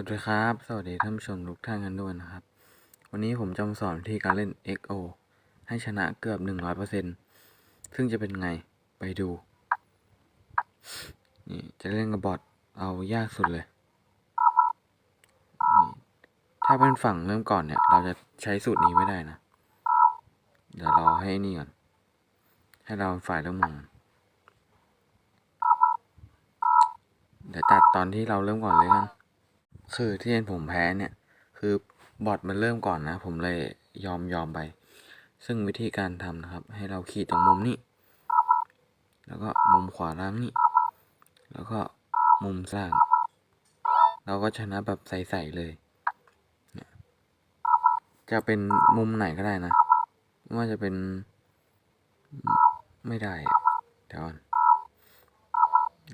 สวัสดีครับ สวัสดีท่านผู้ชมทุกท่านกันด้วยนะครับ วันนี้ผมจะมาสอนวิธีการเล่น XO ให้ชนะเกือบ 100%ซึ่งจะเป็นไงไปดู นี่จะเล่นกับบอทเอายากสุดเลย ถ้าเป็นฝั่งเริ่มก่อนเนี่ย เราจะใช้สูตรนี้ไม่ได้นะ เดี๋ยวรอให้นี่ก่อน ให้เราฝ่ายเริ่มก่อนเดี๋ยวตัดตอนที่เราเริ่มก่อนเลยกัน คือที่เห็นผมแพ้เนี่ย คือบอทมันเริ่มก่อนนะ ผมเลยยอมยอมไป ซึ่งวิธีการทำนะครับ ให้เราขีดตรงมุมนี้ แล้วก็มุมขวาล่างนี่แล้วก็มุมล่าง เราก็ชนะแบบใสๆเลย จะเป็นมุมไหนก็ได้นะ ไม่ว่าจะเป็น ไม่ได้ เดี๋ยวก่อน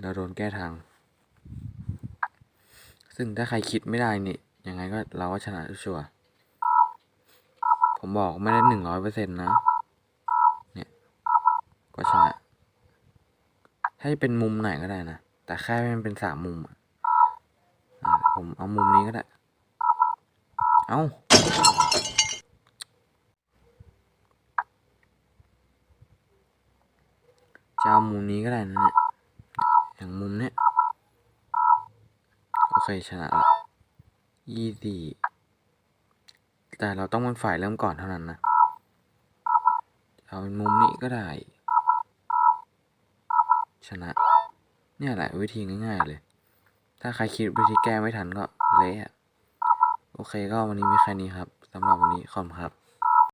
เราโดนแก้ทาง ซึ่งถ้าใครคิดไม่ได้นี่ยังไงก็เราก็ชนะชัวร์ผมบอกไม่ได้หนึ่งร้อยเปอร์เซ็นต์นะ เนี่ย ก็ชนะถ้าเป็นมุมไหนก็ได้นะ แต่แค่ให้มันเป็นสามมุมอะผมเอามุมนี้ก็ได้ เอาจะเอามุมนี้ก็ได้นะเนี่ยอย่างมุมเนี้ย เคชนะละยี่สี่แต่เราต้องเป็นฝ่ายเริ่มก่อนเท่านั้นนะเอาเป็นมุมนี้ก็ได้ ชนะ เนี่ยแหละวิธีง่ายๆเลย ถ้าใครคิดวิธีแก้ไม่ทันก็เละอะโอเคก็วันนี้มีแค่นี้ครับสำหรับวันนี้ขอบคุณครับ